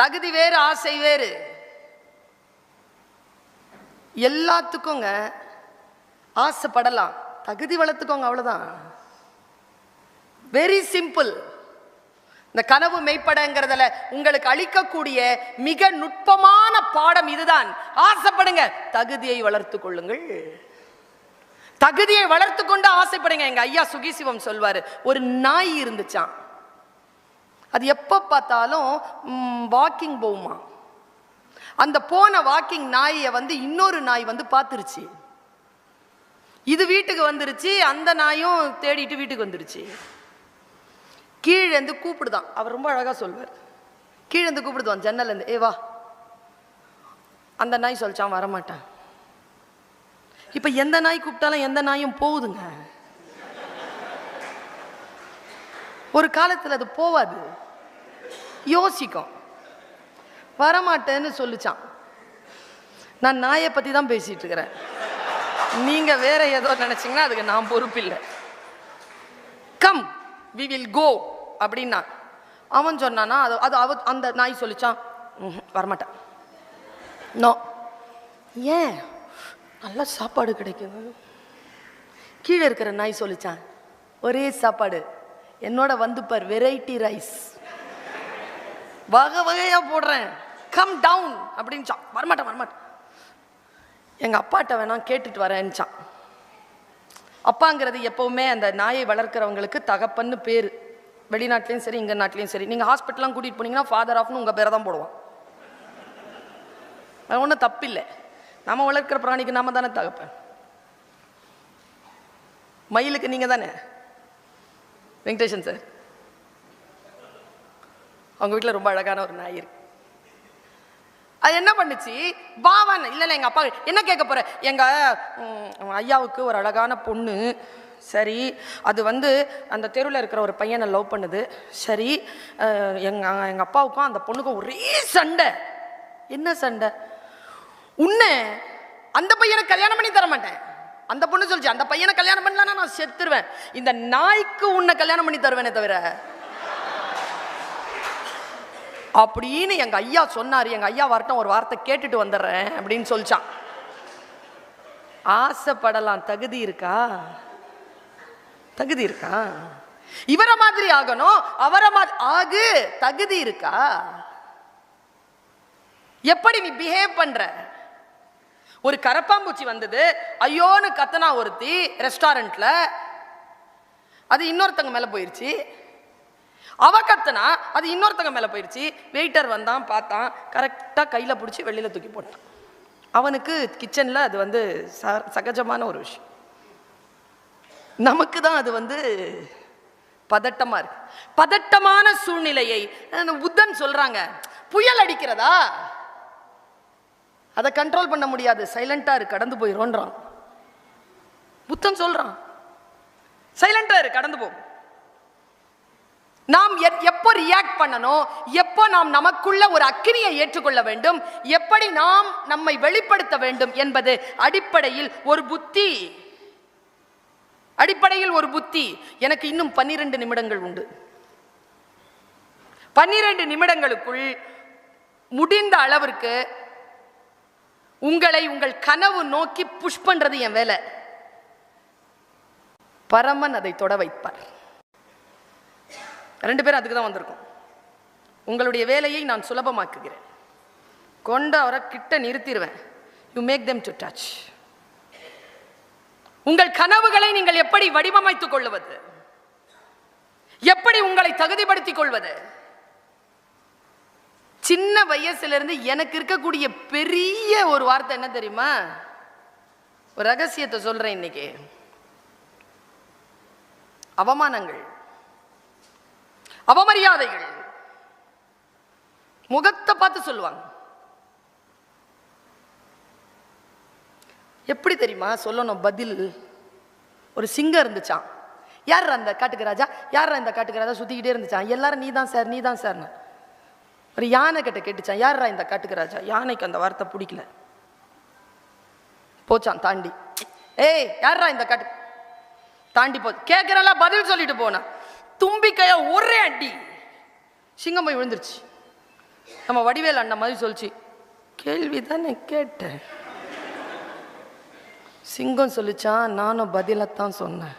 தகுதி வேறு ஆசை வேறு. எல்லாத்துக்குங்க ஆசைப்படலாம். தகுதி வளர்த்துக்கோங்க அவ்வளவுதான். வெரி சிம்பிள் இந்த கனவு மெய்ப்படங்கிறதுல உங்களுக்கு அளிக்கக்கூடிய மிக நுட்பமான பாடம் இதுதான். ஆசைப்படுங்க. தகுதியை வளர்த்து கொள்ளுங்கள். தகுதியை வளர்த்து கொண்டு ஆசைப்படுங்க. எங்க ஐயா சுகிசிவம் சொல்வாரு ஒரு நாய் இருந்துச்சான் அது எப்போ பார்த்தாலும் வாக்கிங் போகுமா அந்த போன வாக்கிங் நாயை வந்து இன்னொரு நாய் வந்து பார்த்துருச்சு. இது வீட்டுக்கு வந்துருச்சு அந்த நாயும் தேடிட்டு வீட்டுக்கு வந்துருச்சு. கீழேந்து கூப்பிடுதான். அவர் ரொம்ப அழகாக சொல்வார். கீழேந்து கூப்பிடுதான் ஜன்னல்லேருந்து ஏ வா. அந்த நாய் சொல்லிச்சான் வரமாட்டேன். இப்போ எந்த நாய் கூப்பிட்டாலும் எந்த நாயும் போகுதுங்க. ஒரு காலத்தில் அது போவாது. யோசிக்கும். வரமாட்டேன்னு சொல்லிச்சான். நான் நாயை பற்றி தான் பேசிகிட்டு இருக்கிறேன். நீங்கள் வேற ஏதோ நினச்சிங்கன்னா அதுக்கு நான் பொறுப்பில்லை கம் வி வில் கோ அப்படின்னா அவன் சொன்னானா அது அது அவ அந்த நாய் சொல்லிச்சான் "ம்ஹும், வரமாட்டேன். நோ ஏன்? நல்லா சாப்பாடு கிடைக்குது. கீழே இருக்கிற நாய் சொல்லிச்சான் ஒரே சாப்பாடு. என்னோட வந்து பார் வெரைட்டி ரைஸ் வகை வகையாக போடுறேன். கம் டவுன் அப்படின்ச்சான் வரமாட்டேன் வரமாட்டேன். எங்கள் அப்பாட்ட வேணாம் கேட்டுட்டு வரேன்ச்சான் அப்பாங்கிறது எப்போவுமே அந்த நாயை வளர்க்குறவங்களுக்கு தகப்பன்னு பேர். வெளிநாட்டிலையும் சரி இங்கே நாட்டிலையும் சரி. நீங்கள் ஹாஸ்பிட்டல்லாம் கூட்டிகிட்டு போனீங்கன்னா ஃபாதர் ஆஃப்னு உங்கள் பேரை தான் போடுவான். அது ஒன்றும் தப்பில்லை. நம்ம வளர்க்குற பிராணிக்கு நாம தானே தகப்பேன். மயிலுக்கு நீங்கள் தானே? வெங்கடேஷன் சார். அவங்க வீட்டில் ரொம்ப அழகான ஒரு நாய் இருக்கு. அது என்ன பண்ணுச்சு? பாவான் இல்லை இல்லை எங்கள் அப்பா என்ன கேட்க போற? எங்கள் ஐயாவுக்கு ஒரு அழகான பொண்ணு. சரி அது வந்து அந்த தெருவில் இருக்கிற ஒரு பையனை லவ் பண்ணுது. சரி எங்கள் எங்கள் அப்பாவுக்கும் அந்த பொண்ணுக்கும் ஒரே சண்டை. என்ன சண்டை? உன்னை அந்த பையனை கல்யாணம் பண்ணி தர மாட்டேன் அந்த பொண்ணு சொல்லிச்சு அந்த பையனை கல்யாணம் பண்ணலாம் நான் செத்துருவேன். இந்த நாய்க்கு உன்னை கல்யாணம் பண்ணி தருவேனே தவிர. அப்படின்னு எங்க ஐயா சொன்னாரு. எங்க ஐயா வரட்டும் ஒரு வார்த்தை கேட்டுட்டு வந்துடுறேன் அப்படின்னு சொல்லிச்சான். ஆசைப்படலாம். தகுதி இருக்கா? தகுதி இருக்கா? இவரை மாதிரி ஆகணும். அவரை மாதிரி ஆகு. தகுதி இருக்கா? எப்படி நீ பிஹேவ் பண்ற? ஒரு கரப்பாம்பூச்சி வந்தது. ஐயோன்னு கத்தனா ஒருத்தி ரெஸ்டாரண்ட்ல. அது இன்னொருத்தங்க மேலே போயிடுச்சு அவ கத்தனா அது இன்னொருத்தங்க மேலே போயிருச்சு. வெயிட்டர் வந்தான் பார்த்தான். கரெக்டாக கையில் பிடிச்சி வெளியில் தூக்கி போட்டான். அவனுக்கு கிச்சனில் அது வந்து ச- சகஜமான ஒரு விஷயம். நமக்கு தான் அது வந்து பதட்டமாக இருக்கு. பதட்டமான சூழ்நிலையை புத்தன் சொல்கிறாங்க புயல் அடிக்கிறதா? அதை கண்ட்ரோல் பண்ண முடியாது. சைலண்டா இரு கடந்து போயிரோன்றான் புத்தன் சொல்றான் சைலண்டா இரு கடந்து போ. நாம் எப்போ ரியாக்ட் பண்ணணும் எப்போ நாம் நமக்குள்ள ஒரு அக்கினியை ஏற்றுக்கொள்ள வேண்டும் எப்படி நாம் நம்மை வெளிப்படுத்த வேண்டும் என்பது அடிப்படையில் ஒரு புத்தி. அடிப்படையில் ஒரு புத்தி. எனக்கு இன்னும் பன்னிரண்டு நிமிடங்கள் உண்டு. பன்னிரண்டு நிமிடங்களுக்குள் முடிந்த அளவிற்கு உங்களை உங்கள் கனவு நோக்கி புஷ் பண்றது என் வேலை. பரமன் அதை தொட வைப்பார். ரெண்டு பேரும் அதுக்கு தான் வந்திருக்கோம். உங்களுடைய வேலையை நான் சுலபமாக்குகிறேன். கொண்டு அவரை கிட்ட நிறுத்திடுவேன். You make them to touch உங்கள் கனவுகளை நீங்கள் எப்படி வடிவமைத்துக் கொள்வது? எப்படி உங்களை தகுதிப்படுத்திக் கொள்வது? சின்ன வயசுலேருந்து எனக்கு இருக்கக்கூடிய பெரிய ஒரு வார்த்தை என்ன தெரியுமா? ஒரு ரகசியத்தை சொல்கிறேன் இன்னைக்கு. அவமானங்கள் அவமரியாதைகள் முகத்தை பார்த்து சொல்லுவாங்க. எப்படி தெரியுமா? சொல்லணும் பதில். ஒரு சிங்கம் இருந்துச்சான் யார் அந்த காட்டுக்கு ராஜா? யார் அந்த காட்டுக்கு ராஜா? சுத்திக்கிட்டே இருந்துச்சான் எல்லாரும் நீ தான் சார் நீதான் சார்னு. அப்புறம் யானை கிட்ட கேட்டுச்சான் யாரா இந்த காட்டுக்கு ராஜா? யானைக்கு அந்த வார்த்தை பிடிக்கல. போச்சான் தாண்டி. ஏய் யாரா இந்த காட்டு தாண்டி போ கேட்கறல பதில் சொல்லிட்டு போனா தும்பிக்கைய ஒரே அடி. சிங்கம் போய் விழுந்துருச்சு. நம்ம வடிவேல் அண்ணன் மாதிரி சொல்லிச்சு. கேள்வி தானே கேட்டேன். சிங்கம் சொல்லிச்சான் நானும் பதிலைத்தான் சொன்னேன்.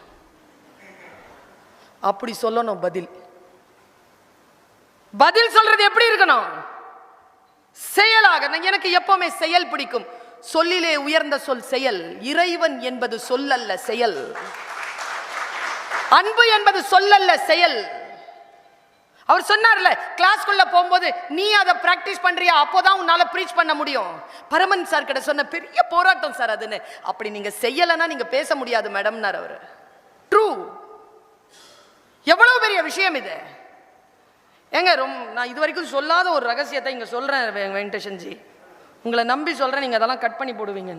அப்படி சொல்லணும் பதில். பதில் சொல்றது எப்படி இருக்கணும்? செயலாக எனக்கு எப்பவுமே செயல் பிடிக்கும். சொல்லிலே உயர்ந்த சொல் செயல். இறைவன் என்பது சொல்லல்ல செயல். அன்பு என்பது சொல்லல்ல செயல். அவர் சொன்னார்ல கிளாஸ்க்குள்ள போகும்போது நீ அதை பிராக்டிஸ் பண்றியா? அப்போதான் உன்னால ப்ரீச் பண்ண முடியும். பரமன் சார் கிட்ட சொன்ன பெரிய போராட்டம் சார் அதுன்னு. அப்படி நீங்க செய்யலைன்னா நீங்க பேச முடியாது மேடம்னார் அவர். ட்ரூ எவ்வளவு பெரிய விஷயம் இது? ஏங்க ரொம்ப நான் இது வரைக்கும் சொல்லாத ஒரு ரகசியத்தை இங்கே சொல்கிறேன் வெ- வெங்கடேஷன்ஜி. உங்களை நம்பி சொல்கிறேன் நீங்கள் அதெல்லாம் கட் பண்ணி போடுவீங்க.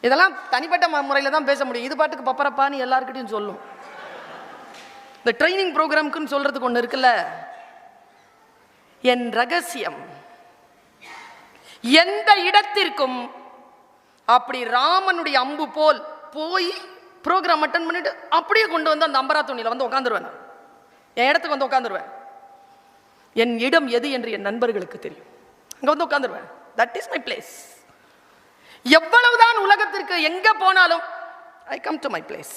இதெல்லாம் தனிப்பட்ட முறையில் தான் பேச முடியும். இது பாட்டுக்கு பப்பரப்பான்னு எல்லாருக்கிட்டையும் சொல்லும். இந்த ட்ரைனிங் ப்ரோக்ராம்க்குன்னு சொல்கிறதுக்கு ஒன்று இருக்குல்ல? என் ரகசியம் எந்த இடத்திற்கும் அப்படி ராமனுடைய அம்பு போல் போய் ப்ரோக்ராம் அட்டன் பண்ணிட்டு அப்படியே கொண்டு வந்து அந்த அம்பரா துணியில் வந்து உட்காந்துருவேன் என் இடத்துக்கு வந்து உட்காந்துருவேன் என் இடம் எது என்று என் நண்பர்களுக்கு தெரியும். அங்கே வந்து உட்காந்துருவேன் தட் இஸ் மை பிளேஸ் எவ்வளவுதான் உலகத்திற்கு எங்க போனாலும் I come to my place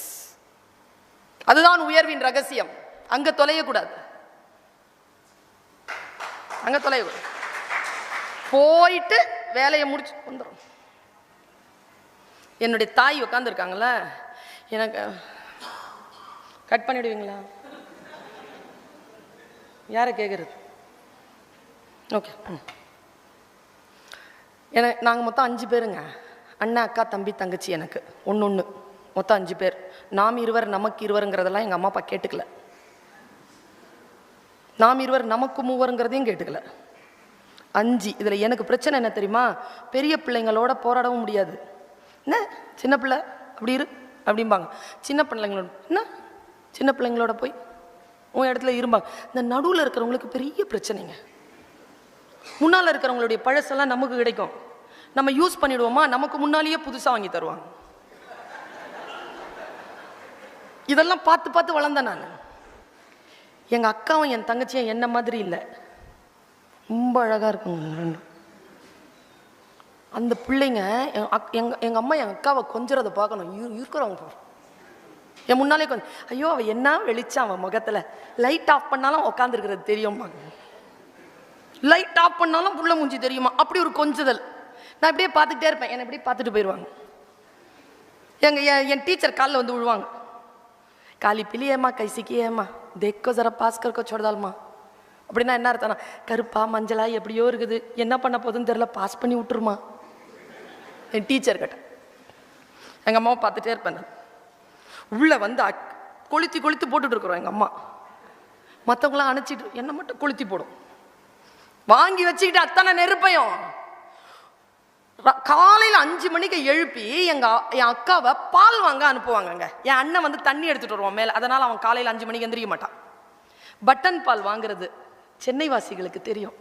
அதுதான் உயர்வின் ரகசியம். அங்க தொலையக்கூடாது. அங்க தொலையக்கூடாது. போயிட்டு வேலையை முடிச்சு வந்துடும் என்னுடைய தாய் உட்காந்துருக்காங்களே எனக்கு கட் பண்ணிடுவீங்களா? யாரை கேட்குறது ஓகே ம் நாங்கள் மொத்தம் அஞ்சு பேருங்க. அண்ணா அக்கா தம்பி தங்கச்சி எனக்கு. ஒன்று ஒன்று மொத்தம் அஞ்சு பேர். நாம் இருவர் நமக்கு இருவருங்கிறதெல்லாம் எங்கள் அம்மா அப்பா கேட்டுக்கல. நாம் இருவர் நமக்கு மூவருங்கிறதையும் கேட்டுக்கல. அஞ்சு. இதில் எனக்கு பிரச்சனை என்ன தெரியுமா? பெரிய பிள்ளைங்களோட போராடவும் முடியாது. என்ன? சின்ன பிள்ளை? அப்படி இரு. அப்படிம்பாங்க. சின்ன பிள்ளைங்களோட என்ன? சின்ன பிள்ளைங்களோட போய் உன் இடத்துல இருப்பாங்க இந்த நடுவில் இருக்கிறவங்களுக்கு பெரிய பிரச்சனைங்க. முன்னால் இருக்கிறவங்களுடைய பழசெல்லாம் நமக்கு கிடைக்கும். நம்ம யூஸ் பண்ணிடுவோமா? நமக்கு முன்னாலேயே புதுசாக வாங்கி தருவாங்க. இதெல்லாம் பார்த்து பார்த்து வளர்ந்தேன் நான். எங்கள் அக்காவும் என் தங்கச்சியும் என்ன மாதிரி இல்லை. ரொம்ப அழகாக இருக்குங்க ரெண்டும். அந்த பிள்ளைங்க எங்க அக்- எங்கள் அம்மா எங்கள் அக்காவை கொஞ்சறதை பார்க்கணும். இருக்கிறவங்க பாரு. என் முன்னாலே கொஞ்சம் ஐயோ அவள் என்ன வெளிச்சான் அவன் முகத்தில். லைட் ஆஃப் பண்ணாலும் உட்காந்துருக்கிறது தெரியுமா? லைட் ஆஃப் பண்ணாலும் புள்ள மூஞ்சி தெரியுமா? அப்படி ஒரு கொஞ்சுதல். நான் இப்படியே பார்த்துக்கிட்டே இருப்பேன். என்னை இப்படியே பார்த்துட்டு போயிடுவாங்க எங்கள் என் என் டீச்சர் காலில் வந்து விழுவாங்க. காலி பிளியேம்மா கைசிக்கு ஏம்மா தெக்கோ ஜர பாஸ் கருக்கோ சொடதால்மா. அப்படின்னா என்ன அர்த்தம்னா கருப்பா மஞ்சளா எப்படியோ இருக்குது. என்ன பண்ண போகுதுன்னு தெரில பாஸ் பண்ணி விட்டுருமா? என் டீச்சர் கிட்ட. எங்கள் அம்மாவை பார்த்துட்டே இருப்பேன் நான். உள்ளே வந்து அக்- கொளுத்தி கொளுத்தி போட்டுட்டு இருக்கிறோம் எங்கள் அம்மா. மற்றவங்களாம் அணைச்சிட்டு என்னை மட்டும் கொளுத்தி போடும் வாங்கி வச்சுக்கிட்டு அத்தனை நெருப்பையும். காலையில் அஞ்சு மணிக்கு எழுப்பி எங்கள் அ- என் அக்காவை பால் வாங்க அனுப்புவாங்கங்க. என் அண்ணன் வந்து தண்ணி எடுத்துகிட்டு வருவான் மேலே. அதனால் அவன் காலையில் அஞ்சு மணிக்கு எந்திரிக்க மாட்டான். பட்டன் பால் வாங்குறது சென்னை வாசிகளுக்கு தெரியும்.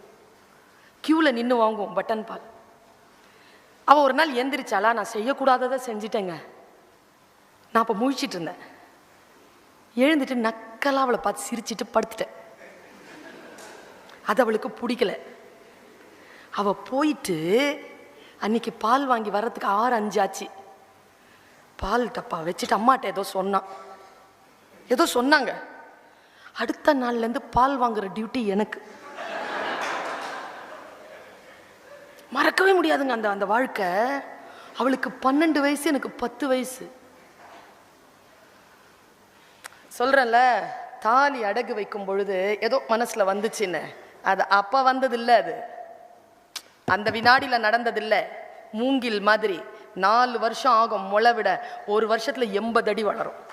க்யூவில் நின்று வாங்குவோம் பட்டன் பால். அவள் ஒரு நாள் எந்திரிச்சாலா நான் செய்யக்கூடாததை செஞ்சிட்டேங்க. நான் அப்போ முழிச்சிட்டு இருந்தேன். எழுந்துட்டு நக்கலாக அவளை பார்த்து சிரிச்சிட்டு படுத்துட்டேன். அது அவளுக்கு பிடிக்கல. அவள் போயிட்டு அன்னைக்கு பால் வாங்கி வர்றதுக்கு ஆறு அஞ்சு ஆச்சு. பால் டப்பா வச்சுட்டு அம்மாட்ட ஏதோ சொன்னான். ஏதோ சொன்னாங்க. அடுத்த நாள்லேருந்து பால் வாங்குற டியூட்டி எனக்கு. மறக்கவே முடியாதுங்க அந்த அந்த வாழ்க்கை. அவளுக்கு பன்னெண்டு வயசு எனக்கு பத்து வயசு. சொல்கிறேன்ல தாலி அடகு வைக்கும் பொழுது ஏதோ மனசில் வந்துச்சுன்னு. அது அப்போ வந்ததில்லை அது. அந்த வினாடியில் நடந்ததில்லை. மூங்கில் மாதிரி நாலு வருஷம் ஆகும் முளை விட ஒரு வருஷத்தில் எண்பது அடி வளரும்.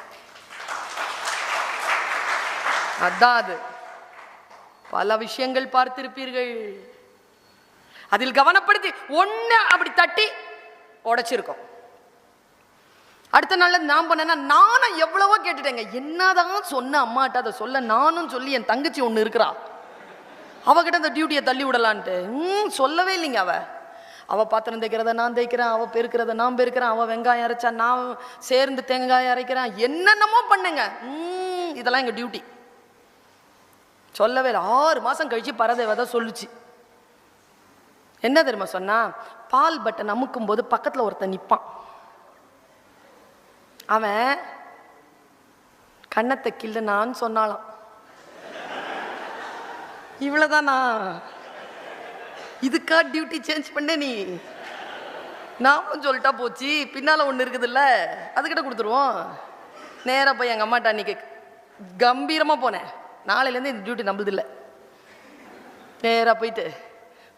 அதான் அது. பல விஷயங்கள் பார்த்திருப்பீர்கள். அதில் கவனப்படுத்தி ஒன்று அப்படி தட்டி உடைச்சிருக்கோம். அடுத்த நாள் நான் பண்ணேன்னா நானும் எவ்வளவோ கேட்டுட்டேங்க. என்னதான் சொன்ன அம்மாட்ட அதை சொல்ல நானும் சொல்லி என் தங்கச்சி ஒன்று இருக்கிறா. அவகிட்ட அந்த டியூட்டியை தள்ளி விடலான்ட்டு. ம் சொல்லவே இல்லைங்க அவ. அவ பாத்திரம் தைக்கிறத நான் தைக்கிறேன் அவள் பெருக்கிறத நான் பெருக்கிறேன் அவள் வெங்காயம் அரைச்சா நான் சேர்ந்து தேங்காய் அரைக்கிறேன். என்னென்னமோ பண்ணுங்க. ம் இதெல்லாம் எங்கள் டியூட்டி சொல்லவே இல்லை. ஆறு மாதம் கழிச்சு பரதேவதை தான் சொல்லுச்சு. என்ன தெரியுமா சொன்னா? பால் பட்டன் அமுக்கும் போது பக்கத்தில் ஒருத்தன் நிற்பான் அவன் கண்ணத்தை கிள்ளுனான்னு சொன்னாலாம் இவ்வளோதானா இதுக்கா டியூட்டி சேஞ்ச் பண்ண நீ. நாமும் சொல்லிட்டா போச்சு பின்னால் ஒன்று இருக்குதுல்ல அதுக்கிட்ட கொடுத்துருவோம். நேராக போய் எங்கள் அம்மாட்ட அன்னைக்கு கம்பீரமாக போனேன். நாளையிலேருந்து இந்த டியூட்டி நம்புதில்லை நேராக போயிட்டு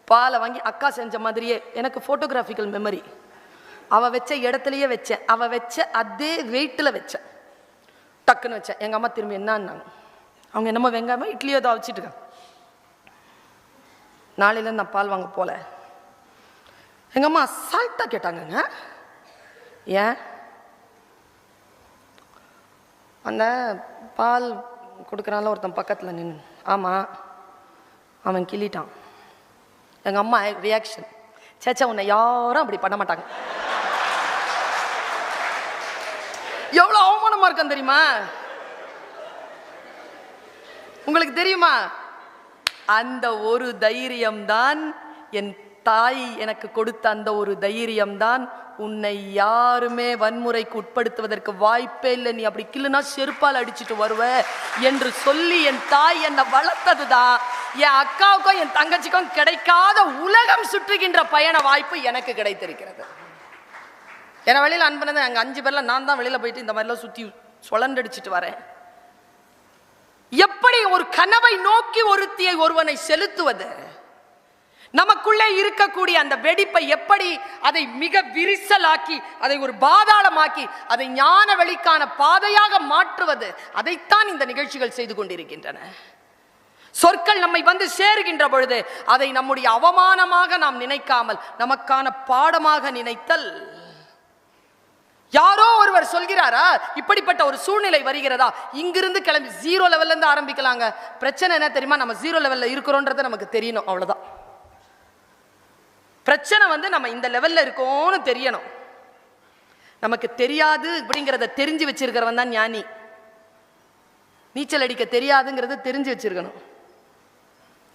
பாலை வாங்கி அக்கா செஞ்ச மாதிரியே எனக்கு ஃபோட்டோகிராஃபிக்கல் மெமரி அவள் வச்ச இடத்துலையே வச்சேன். அவள் வச்ச அதே வெயிட்டில் வச்சேன். டக்குன்னு வச்சேன். எங்கள் அம்மா திரும்பி என்னன்னாங்க. அவங்க என்னமோ வெங்காயமோ இட்லியோ ஏதோ வச்சுட்டு இருக்காங்க. நாளையிலேருந்து நான் பால் வாங்க போல. எங்கள் அம்மா அசால்ட்டாக கேட்டாங்கங்க. ஏன்? அந்த பால் கொடுக்குறான்ல ஒருத்தன் பக்கத்தில் நின்று ஆமாம் அவன் கிள்ளிட்டான். எங்கள் அம்மா ரியாக்ஷன் சேச்சா உன்னை யாரும் அப்படி பண்ண மாட்டாங்க. எவ்வளோ அவமானமா இருக்கும் தெரியுமா? உங்களுக்கு தெரியுமா? அந்த ஒரு தைரியம்தான் என் தாய் எனக்கு கொடுத்த அந்த ஒரு தைரியம்தான் உன்னை யாருமே வன்முறைக்கு உட்படுத்துவதற்கு வாய்ப்பே இல்லை. நீ அப்படி கிள்ளுனா செருப்பால் அடிச்சுட்டு வருவ என்று சொல்லி என் தாய் என்னை வளர்த்ததுதான் என் அக்காவுக்கும் என் தங்கச்சிக்கும் கிடைக்காத உலகம் சுற்றுகின்ற பயண வாய்ப்பு எனக்கு கிடைத்திருக்கிறது. என்னை வெளியில் அனுப்பினது அங்கே அஞ்சு பேரில் நான் தான் வெளியில் போயிட்டு இந்த மாதிரிலாம் சுற்றி சுழண்டடிச்சிட்டு வரேன். எப்படி ஒரு கனவை நோக்கி ஒருத்தியை ஒருவனை செலுத்துவது? நமக்குள்ளே இருக்கக்கூடிய அந்த வெடிப்பை எப்படி அதை மிக விரிசலாக்கி அதை ஒரு பாதாளமாக்கி அதை ஞான வெளிக்கான பாதையாக மாற்றுவது? அதைத்தான் இந்த நிகழ்ச்சிகள் செய்து கொண்டிருக்கின்றன. சொற்கள் நம்மை வந்து சேருகின்ற பொழுது அதை நம்முடைய அவமானமாக நாம் நினைக்காமல் நமக்கான பாடமாக நினைத்தல் யாரோ ஒருவர் சொல்கிறாரா இப்படிப்பட்ட ஒரு சூழ்நிலை வருகிறதா? இங்கிருந்து கிளம்பி ஜீரோ லெவல்ல இருந்து ஆரம்பிக்கலாங்க. பிரச்சனை என்ன தெரியுமா? நம்ம ஜீரோ லெவல்ல இருக்கிறோன்றது நமக்கு தெரியணும் அவ்வளவுதான். பிரச்சனை வந்து நம்ம இந்த லெவல்ல இருக்கோம்னு தெரியணும். நமக்கு தெரியாது அப்படிங்கிறத தெரிஞ்சு வச்சிருக்கிறவன் தான் ஞானி. நீச்சல் அடிக்க தெரியாதுங்கிறத தெரிஞ்சு வச்சிருக்கணும்.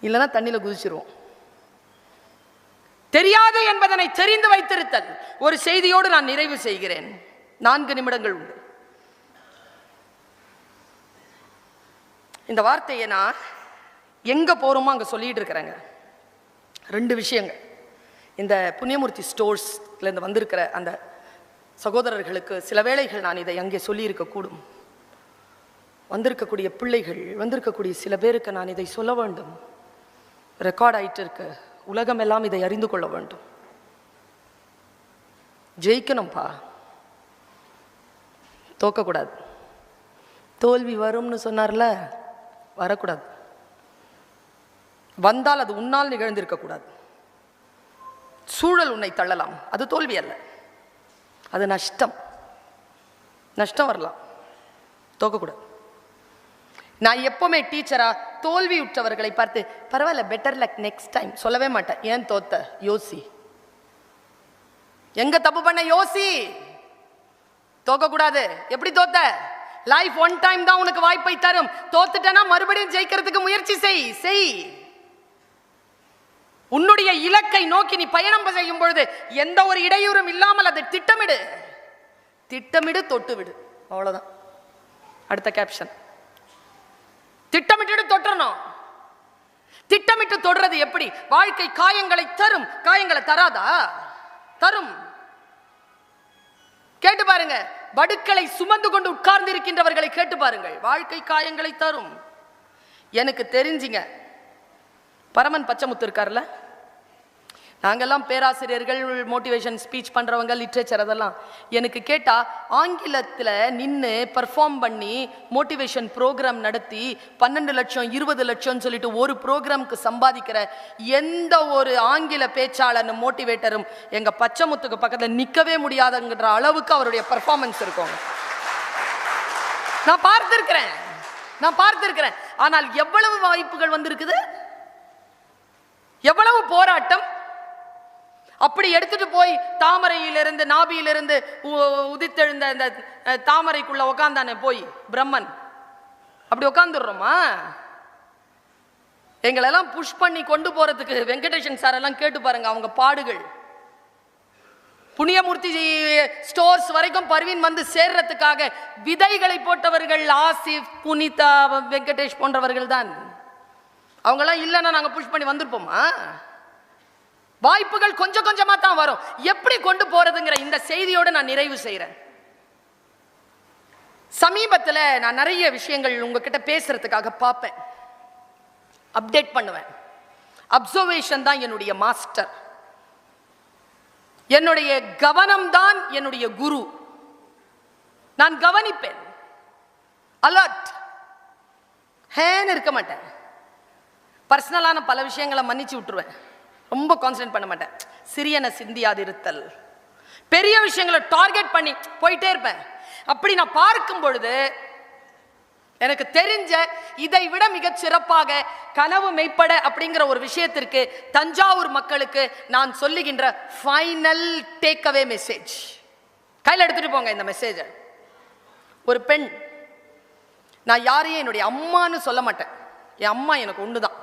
இல்லைன்னா தண்ணியில குதிச்சிருவோம். தெரியாது என்பதனை தெரிந்து வைத்திருத்தல். ஒரு செய்தியோடு நான் நிறைவு செய்கிறேன். நான்கு நிமிடங்கள் உண்டு. இந்த வார்த்தையை நான் எங்க போறோமோ அங்க சொல்லிட்டு இருக்கிறேங்க. ரெண்டு விஷயங்கள். இந்த புண்ணியமூர்த்தி ஸ்டோர்ஸ்ல இருந்து வந்திருக்கிற அந்த சகோதரர்களுக்கு சில வேளைகள் நான் இதை அங்கே சொல்லியிருக்க கூடும். வந்திருக்கக்கூடிய பிள்ளைகள் வந்திருக்கக்கூடிய சில பேருக்கு நான் இதை சொல்ல வேண்டும். ரெக்கார்ட் ஆயிட்டு இருக்கு உலகம் எல்லாம் இதை அறிந்து கொள்ள வேண்டும். ஜெயிக்கணும்ப்பா தோக்கக்கூடாது. தோல்வி வரும்னு சொன்னார்ல வரக்கூடாது. வந்தால் அது உன்னால் நிகழ்ந்திருக்கக்கூடாது. சூழல் உன்னை தள்ளலாம். அது தோல்வி அல்ல. அது நஷ்டம். நஷ்டம் வரலாம். தோக்கக்கூடாது. நான் எப்போவுமே டீச்சரா தோல்வி உற்றவர்களை பார்த்து பரவாயில்ல பெட்டர் லக் நெக்ஸ்ட் டைம் சொல்லவே மாட்டேன். ஏன் தோத்த? யோசி. எங்க தப்பு பண்ண? யோசி. தோக்க கூடாது எப்படி தோத்த? லைஃப் ஒன் டைம் தான் உனக்கு வாய்ப்பை தரும். தோத்துட்டனா மறுபடியும் ஜெயிக்கிறதுக்கு முயற்சி செய். செய். உன்னுடைய இலக்கை நோக்கி நீ பயணம் செய்யும் பொழுது எந்த ஒரு இடையூறும் இல்லாமல் அதை திட்டமிடு. திட்டமிடு தொட்டு விடு அவ்வளவுதான். அடுத்த கேப்ஷன் திட்டமிட்டு தொட்டுறணும். திட்டமிட்டு தொடுறது எப்படி? வாழ்க்கை காயங்களை தரும். காயங்களை தராதா? தரும். கேட்டு பாருங்க. வடுக்களை சுமந்து கொண்டு உட்கார்ந்து இருக்கின்றவர்களை கேட்டு பாருங்கள். வாழ்க்கை காயங்களை தரும். எனக்கு தெரிஞ்சுங்க. பரமன் பச்சமுத்து இருக்கார்ல? நாங்கள்லாம் பேராசிரியர்கள் மோட்டிவேஷன் ஸ்பீச் பண்ணுறவங்க லிட்ரேச்சர் அதெல்லாம். எனக்கு கேட்டால் ஆங்கிலத்தில் நின்று பர்ஃபார்ம் பண்ணி மோட்டிவேஷன் ப்ரோக்ராம் நடத்தி பன்னெண்டு லட்சம் இருபது லட்சம்னு சொல்லிட்டு ஒரு ப்ரோக்ராம்க்கு சம்பாதிக்கிற எந்த ஒரு ஆங்கில பேச்சாளர் மோட்டிவேட்டரும் எங்கள் பச்சைமுத்துக்கு பக்கத்தில் நிற்கவே முடியாதுங்கிற அளவுக்கு அவருடைய பர்ஃபார்மன்ஸ் இருக்கும். நான் பார்த்துருக்கிறேன். நான் பார்த்துருக்கிறேன். ஆனால் எவ்வளவு வாய்ப்புகள் வந்திருக்குது? எவ்வளவு போராட்டம்? அப்படி எடுத்துட்டு போய் தாமரையிலிருந்து நாபியிலிருந்து உ- உதித்தெழுந்த இந்த தாமரைக்குள்ள உக்காந்தானே போய் பிரம்மன். அப்படி உக்காந்துடுறோமா? எங்களெல்லாம் புஷ் பண்ணி கொண்டு போறதுக்கு வெங்கடேஷன் சார் எல்லாம் கேட்டு பாருங்க அவங்க பாடுகள். புண்ணியமூர்த்தி ஸ்டோர்ஸ் வரைக்கும் பர்வீன் வந்து சேர்றதுக்காக விதைகளை போட்டவர்கள் ஆசிப் புனிதா வெங்கடேஷ் போன்றவர்கள் தான் அவங்கெல்லாம் இல்லைன்னா நாங்கள் புஷ் பண்ணி வந்திருப்போமா? வாய்ப்புகள் கொஞ்சம் கொஞ்சமா தான் வரும். எப்படி கொண்டு போறதுங்கிற இந்த செய்தியோடு நான் நிறைவு செய்கிறேன் சமீபத்தில் நான் நிறைய விஷயங்கள் உங்ககிட்ட பேசுறதுக்காக பார்ப்பேன். அப்டேட் பண்ணுவேன். அப்சர்வேஷன் தான் என்னுடைய மாஸ்டர் என்னுடைய கவனம் தான் என்னுடைய குரு. நான் கவனிப்பேன். அலர்ட் ஹேன்னு இருக்க மாட்டேன். பர்சனலான பல விஷயங்களை மன்னிச்சு விட்டுருவேன். ரொம்ப கான்சன்ட்ரேட் பண்ண மாட்டேன். சிறியனை சிந்தியாது இருத்தல் பெரிய விஷயங்களை டார்கெட் பண்ணி போயிட்டே இருப்பேன். அப்படி நான் பார்க்கும் பொழுது எனக்கு தெரிஞ்ச இதை விட மிக சிறப்பாக கனவு மெய்ப்பட அப்படிங்கிற ஒரு விஷயத்திற்கு தஞ்சாவூர் மக்களுக்கு நான் சொல்லுகின்ற ஃபைனல் டேக்அவே மெசேஜ் கையில் எடுத்துட்டு போங்க இந்த மெசேஜை ஒரு பெண் நான் யாரையும் என்னுடைய அம்மான்னு சொல்ல மாட்டேன். என் அம்மா எனக்கு ஒன்று தான்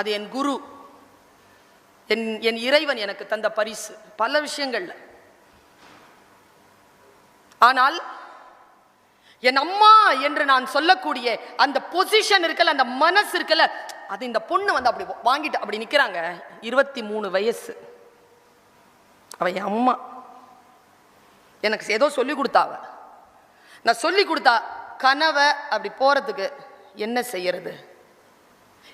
அது என் குரு. என் என் இறைவன் எனக்கு தந்த பரிசு. பல விஷயங்கள்ல. ஆனால் என் அம்மா என்று நான் சொல்லக்கூடிய அந்த பொசிஷன் இருக்கல அந்த மனசு இருக்கல அது இந்த பொண்ணு வந்து அப்படி வாங்கிட்டு அப்படி நிக்கிறாங்க. இருபத்தி மூணு வயசு. அவ என் அம்மா. எனக்கு ஏதோ சொல்லி கொடுத்தாவ நான் சொல்லி கொடுத்தா கனவை அப்படி போறதுக்கு என்ன செய்யறது?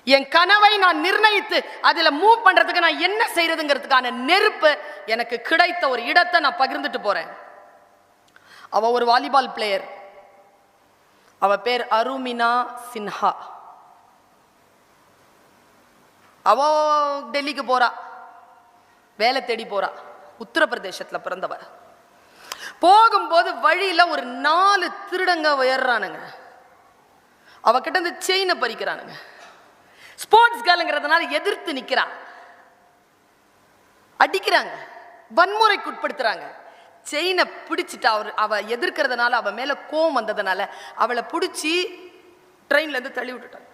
என் கனவை நான் நிர்ணயித்து அதில் மூவ் பண்ணுறதுக்கு நான் என்ன செய்கிறதுங்கிறதுக்கான நெருப்பு எனக்கு கிடைத்த ஒரு இடத்தை நான் பகிர்ந்துட்டு போகிறேன் அவள் ஒரு வாலிபால் பிளேயர் அவள் பேர் அருமினா சின்ஹா. அவ டெல்லிக்கு போகிறா வேலை தேடி போகிறா உத்தரப்பிரதேசத்தில் பிறந்தவ. போகும்போது வழியில் ஒரு நாலு திருடங்க உயர்றானுங்க. அவகிட்ட இந்த செயினை பறிக்கிறானுங்க. ஸ்போர்ட்ஸ் கேர்ளுங்கிறதுனால எதிர்த்து நிற்கிறா அடிக்கிறாங்க. வன்முறைக்கு உட்படுத்துறாங்க. செயினை பிடிச்சிட்டு அவர் அவ எதிர்க்கிறதுனால அவள் மேலே கோவம் வந்ததுனால அவளை பிடிச்சி ட்ரெயின்லேருந்து தள்ளி விட்டுட்டாங்க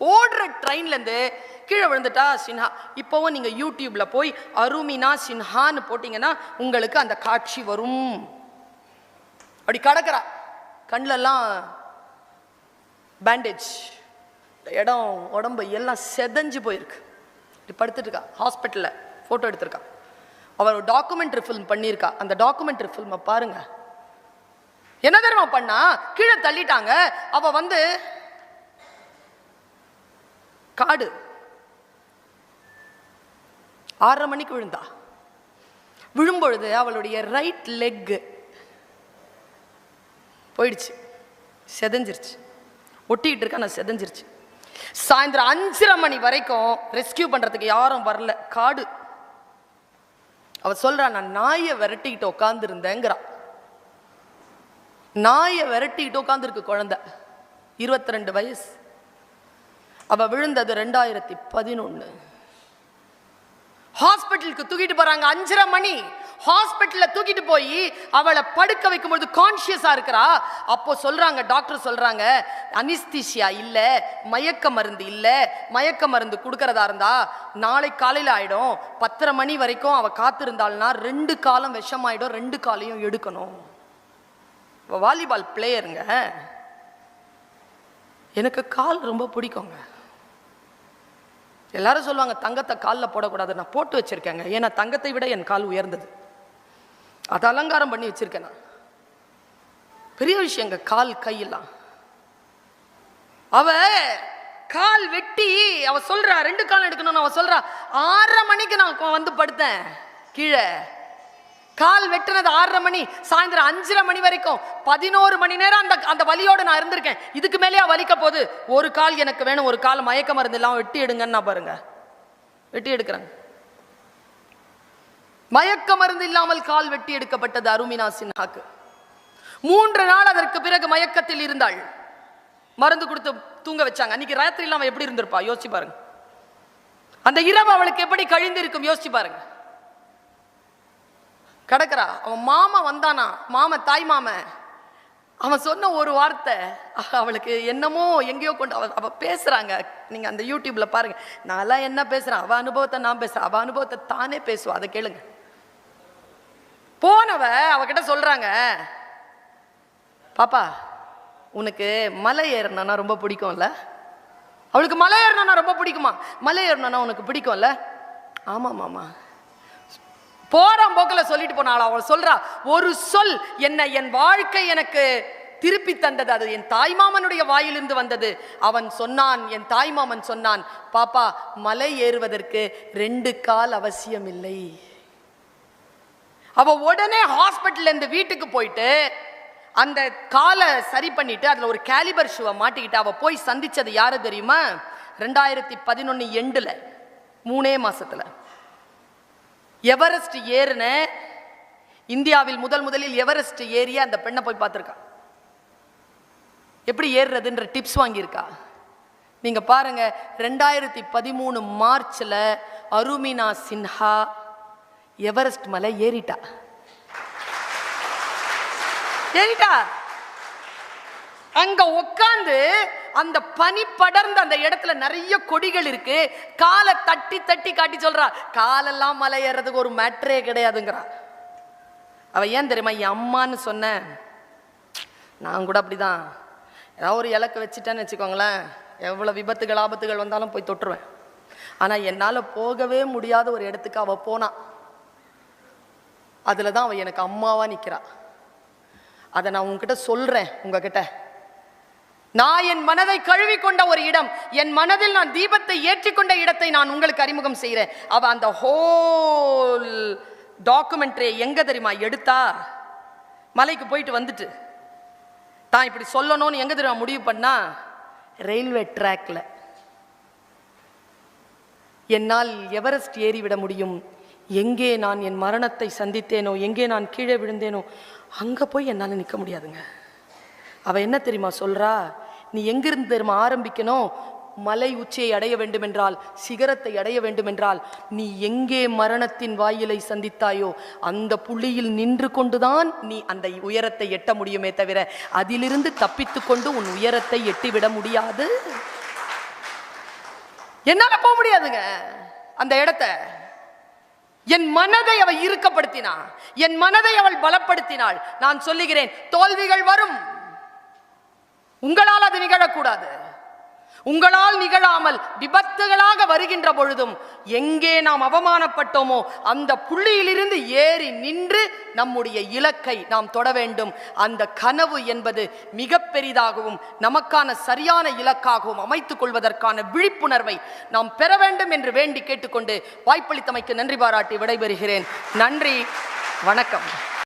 ஓடுற ட்ரெயின்லேருந்து கீழே விழுந்துட்டா சின்ஹா. இப்போவும் நீங்கள் யூடியூப்ல போய் அருமினா சின்ஹான்னு போட்டிங்கன்னா உங்களுக்கு அந்த காட்சி வரும். அப்படி கடக்கிறா. கண்ணிலெல்லாம் பேண்டேஜ் இடம் உடம்பு எல்லாம் செதஞ்சு போயிருக்கு. இப்படி இருக்கா. ஹாஸ்பிட்டலில் ஃபோட்டோ எடுத்திருக்கா. அவர் டாக்குமெண்ட்ரி ஃபில்ம் பண்ணியிருக்கா. அந்த டாக்குமெண்ட்ரி ஃபில்மை பாருங்கள் என்ன தெரியுமா பண்ணா? கீழே தள்ளிட்டாங்க. அவ வந்து காடு. ஆறரை மணிக்கு விழுந்தா. விழும்பொழுது அவளுடைய ரைட் லெக்கு போயிடுச்சு. செதஞ்சிருச்சு. ஒட்டிக்கிட்டு இருக்கா நான் செதஞ்சிருச்சு. சாயந்தரம் அஞ்சரை மணி வரைக்கும் ரெஸ்கியூ பண்றதுக்கு யாரும் வரல. காடு. அவ சொல்றா நான் நாயை விரட்டிக்கிட்டு உட்காந்துருந்தேங்கிறா நாயை விரட்டிக்கிட்டு உட்காந்துருக்கு குழந்தை. இருபத்தி ரெண்டு வயசு. அவ விழுந்தது ரெண்டாயிரத்தி பதினொன்னு. ஹாஸ்பிட்டலுக்கு தூக்கிட்டு போறாங்க அஞ்சரை மணி. ஹாஸ்பிட்டலில் தூக்கிட்டு போய் அவளை படுக்க வைக்கும்பொழுது கான்ஷியஸாக இருக்கிறா. அப்போ சொல்றாங்க டாக்டர் சொல்றாங்க அனிஸ்திஷியா இல்ல மயக்க மருந்து இல்ல மயக்க மருந்து கொடுக்கறதா இருந்தா நாளை காலையில் ஆயிடும். பத்தரை மணி வரைக்கும் அவ காத்திருந்தாள்னா ரெண்டு காலம் விஷமாயிடும் ரெண்டு காலையும் எடுக்கணும். வாலிபால் பிளேயருங்க எனக்கு கால் ரொம்ப பிடிக்குங்க. எல்லாரும் சொல்லுவாங்க தங்கத்தை காலில் போடக்கூடாது நான் போட்டு வச்சிருக்கேங்க. ஏன்னா தங்கத்தை விட என் கால் உயர்ந்தது. அதை அலங்காரம் பண்ணி வச்சுருக்கேன் நான். பெரிய விஷயங்க கால் கையெல்லாம். அவ கால் வெட்டி அவ சொல்றா ரெண்டு கால் எடுக்கணும்னு அவ சொல்றா ஆறரை மணிக்கு நான் வந்து படுத்தேன் கீழே. கால் வெட்டினது ஆறரை மணி சாயந்தரம் அஞ்சரை மணி வரைக்கும் பதினோரு மணி நேரம் அந்த அந்த வலியோடு நான் இருந்திருக்கேன். இதுக்கு மேலேயா வலிக்க போகுது. ஒரு கால் எனக்கு வேணும் ஒரு கால் மயக்க மருந்து எல்லாம் வெட்டி எடுங்கன்னு நான் பாருங்க. வெட்டி எடுக்கிறேன். மயக்க மருந்து இல்லாமல் கால் வெட்டி எடுக்கப்பட்டது அருமினா சின்ஹாக்கு. மூன்று நாள் அதற்கு பிறகு மயக்கத்தில் இருந்தாள். மருந்து கொடுத்து தூங்க வச்சாங்க. அன்னைக்கு ராத்திரி இல்லாமல் எப்படி இருந்திருப்பா? யோசிச்சு பாருங்க. அந்த இரவு அவளுக்கு எப்படி கழிந்திருக்கும்? யோசிச்சு பாருங்க. கிடக்குறா. அவன் மாமா வந்தானா? மாம தாய் மாம. அவன் சொன்ன ஒரு வார்த்தை அவளுக்கு என்னமோ எங்கேயோ கொண்டு அவ அவள் பேசுகிறாங்க நீங்கள் அந்த யூடியூப்பில் பாருங்கள் நான்லாம் என்ன பேசுகிறேன் அவள் அனுபவத்தை நான் பேசுகிறேன் அவள் அனுபவத்தை தானே பேசுவா? அதை கேளுங்கள் போனவ அவகிட்ட சொல்றாங்க. பாப்பா உனக்கு மலை ஏறணும்னா ரொம்ப பிடிக்கும்ல? அவளுக்கு மலை ஏறணும்னா ரொம்ப பிடிக்குமா? மலை ஏறணும்னா உனக்கு பிடிக்கும்ல? ஆமா மாமா. போறான் போக்கில் சொல்லிட்டு போனாள்? அவள் சொல்றா ஒரு சொல் என்ன என் வாழ்க்கை எனக்கு திருப்பி தந்தது. அது என் தாய்மாமனுடைய வாயிலிருந்து வந்தது. அவன் சொன்னான் என் தாய்மாமன் சொன்னான் பாப்பா மலை ஏறுவதற்கு ரெண்டு கால் அவசியம் இல்லை அவள் உடனே ஹாஸ்பிட்டல்லேருந்து வீட்டுக்கு போயிட்டு அந்த காலை சரி பண்ணிட்டு அதில் ஒரு கேலிபர் ஷூவை மாட்டிக்கிட்டு அவள் போய் சந்தித்தது யாரு தெரியுமா? ரெண்டாயிரத்தி பதினொன்று எண்டில் மூணே மாதத்தில் எவரெஸ்ட் ஏறின இந்தியாவில் முதல் முதலில் எவரெஸ்ட் ஏறிய அந்த பெண்ணை போய் பார்த்துருக்கா. எப்படி ஏறுறதுன்ற டிப்ஸ் வாங்கியிருக்கா? நீங்கள் பாருங்க ரெண்டாயிரத்தி பதிமூணு மார்ச்சில் அருமினா சின்ஹா எவரெஸ்ட் மலை ஏறிட்டா. ஏறிட்டா. அங்க உட்காந்து அந்த பனி படர்ந்த அந்த இடத்துல நிறைய கொடிகள் இருக்கு. காலை தட்டி தட்டி காட்டி சொல்றா காலெல்லாம் மலை ஏறதுக்கு ஒரு மேட்ரே கிடையாதுங்கிறா. அவ ஏன் தெரியுமா என் அம்மான்னு சொன்னேன். நான் கூட அப்படிதான். ஏதாவது ஒரு இலக்கு வச்சுட்டேன்னு வச்சுக்கோங்களேன். எவ்வளோ விபத்துகள் ஆபத்துகள் வந்தாலும் போய் தொட்டுருவேன். ஆனால் என்னால் போகவே முடியாத ஒரு இடத்துக்கு அவள் போனா. அதில் தான் அவள் எனக்கு அம்மாவாக நிற்கிறா அதை நான் உங்ககிட்ட சொல்கிறேன் உங்ககிட்ட. நான் என் மனதை கழுவி கொண்ட ஒரு இடம் என் மனதில் நான் தீபத்தை ஏற்றிக்கொண்ட இடத்தை நான் உங்களுக்கு அறிமுகம் செய்கிறேன் அவள் அந்த ஹோல் டாக்குமெண்ட்ரியை எங்கே தெரியுமா எடுத்தா? மலைக்கு போயிட்டு வந்துட்டு. தான் இப்படி சொல்லணும்னு எங்கே தெரியுமா முடிவு பண்ணா? ரயில்வே ட்ராக்ல. என்னால் எவரெஸ்ட் ஏறிவிட முடியும்? எங்கே நான் என் மரணத்தை சந்தித்தேனோ எங்கே நான் கீழே விழுந்தேனோ அங்கே போய் என்னால் நிற்க முடியாதுங்க. அவள் என்ன தெரியுமா சொல்கிறா நீ எங்கிருந்து தெரியுமா ஆரம்பிக்கணும்? மலை உச்சியை அடைய வேண்டுமென்றால் சிகரத்தை அடைய வேண்டுமென்றால் நீ எங்கே மரணத்தின் வாயிலை சந்தித்தாயோ அந்த புள்ளியில் நின்று கொண்டுதான் நீ அந்த உயரத்தை எட்ட முடியுமே தவிர அதிலிருந்து தப்பித்து கொண்டு உன் உயரத்தை எட்டிவிட முடியாது. என்னால போக முடியாதுங்க. அந்த இடத்த என் மனதை அவள் இறுக்கப்படுத்தினாள். என் மனதை அவள் பலப்படுத்தினாள். நான் சொல்லுகிறேன் தோல்விகள் வரும். உங்களால் அது நிகழக்கூடாது. உங்களால் நிகழாமல் விபத்துகளாக வருகின்ற பொழுதும் எங்கே நாம் அவமானப்பட்டோமோ அந்த புள்ளியிலிருந்து ஏறி நின்று நம்முடைய இலக்கை நாம் தொட வேண்டும். அந்த கனவு என்பது மிக பெரிதாகவும் நமக்கான சரியான இலக்காகவும் அமைத்துக் கொள்வதற்கான விழிப்புணர்வை நாம் பெற வேண்டும் என்று வேண்டி கேட்டுக்கொண்டு வாய்ப்பளித்தமைக்கு நன்றி பாராட்டி விடைபெறுகிறேன். நன்றி. வணக்கம்.